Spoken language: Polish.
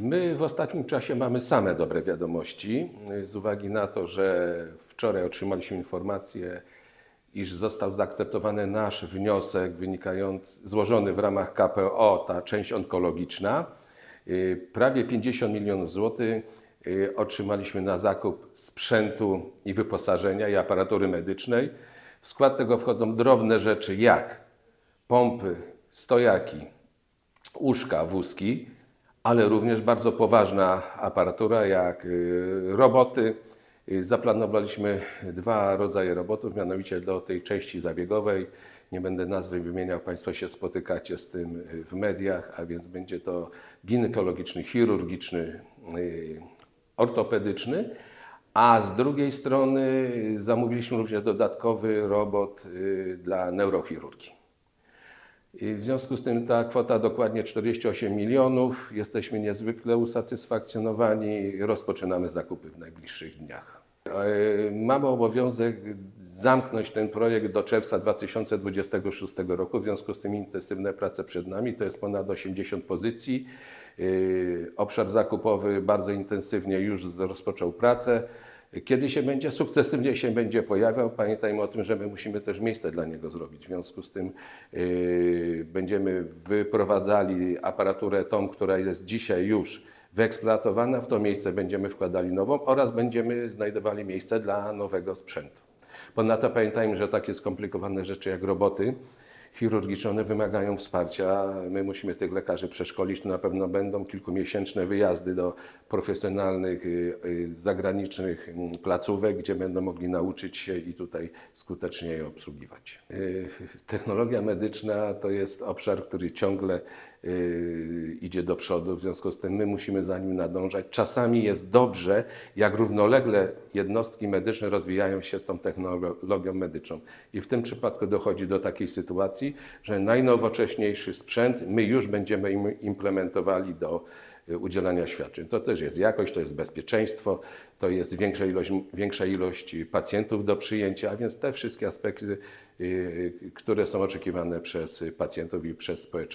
My w ostatnim czasie mamy same dobre wiadomości, z uwagi na to, że wczoraj otrzymaliśmy informację, iż został zaakceptowany nasz wniosek wynikający, złożony w ramach KPO, ta część onkologiczna. Y, Prawie 50 milionów złotych y, otrzymaliśmy na zakup sprzętu i wyposażenia i aparatury medycznej. W skład tego wchodzą drobne rzeczy jak pompy, stojaki, łóżka, wózki, ale również bardzo poważna aparatura jak y, roboty. Y, Zaplanowaliśmy dwa rodzaje robotów, mianowicie do tej części zabiegowej. Nie będę nazwy wymieniał, Państwo się spotykacie z tym y, w mediach, a więc będzie to ginekologiczny, chirurgiczny, ortopedyczny. A z drugiej strony zamówiliśmy również dodatkowy robot dla neurochirurgii. W związku z tym ta kwota dokładnie 48 milionów. Jesteśmy niezwykle usatysfakcjonowani. Rozpoczynamy zakupy w najbliższych dniach. E, Mamy obowiązek zamknąć ten projekt do czerwca 2026 roku. W związku z tym intensywne prace przed nami. To jest ponad 80 pozycji. E, Obszar zakupowy bardzo intensywnie już rozpoczął pracę. Kiedy się będzie, sukcesywnie się będzie pojawiał, pamiętajmy o tym, że my musimy też miejsce dla niego zrobić. W związku z tym yy, będziemy wyprowadzali aparaturę tą, która jest dzisiaj już wyeksploatowana, w to miejsce będziemy wkładali nową oraz będziemy znajdowali miejsce dla nowego sprzętu. Ponadto pamiętajmy, że takie skomplikowane rzeczy jak roboty chirurgiczne one wymagają wsparcia. My musimy tych lekarzy przeszkolić. To na pewno będą kilkumiesięczne wyjazdy do profesjonalnych, y, y, zagranicznych mm, placówek, gdzie będą mogli nauczyć się i tutaj skutecznie je obsługiwać. Y, Technologia medyczna to jest obszar, który ciągle idzie do przodu, w związku z tym my musimy za nim nadążać. Czasami jest dobrze, jak równolegle jednostki medyczne rozwijają się z tą technologią medyczną. I w tym przypadku dochodzi do takiej sytuacji, że najnowocześniejszy sprzęt my już będziemy im implementowali do y, udzielania świadczeń. To też jest jakość, to jest bezpieczeństwo, to jest większa ilość, większa ilość pacjentów do przyjęcia, a więc te wszystkie aspekty, y, które są oczekiwane przez pacjentów i przez społeczeństwo.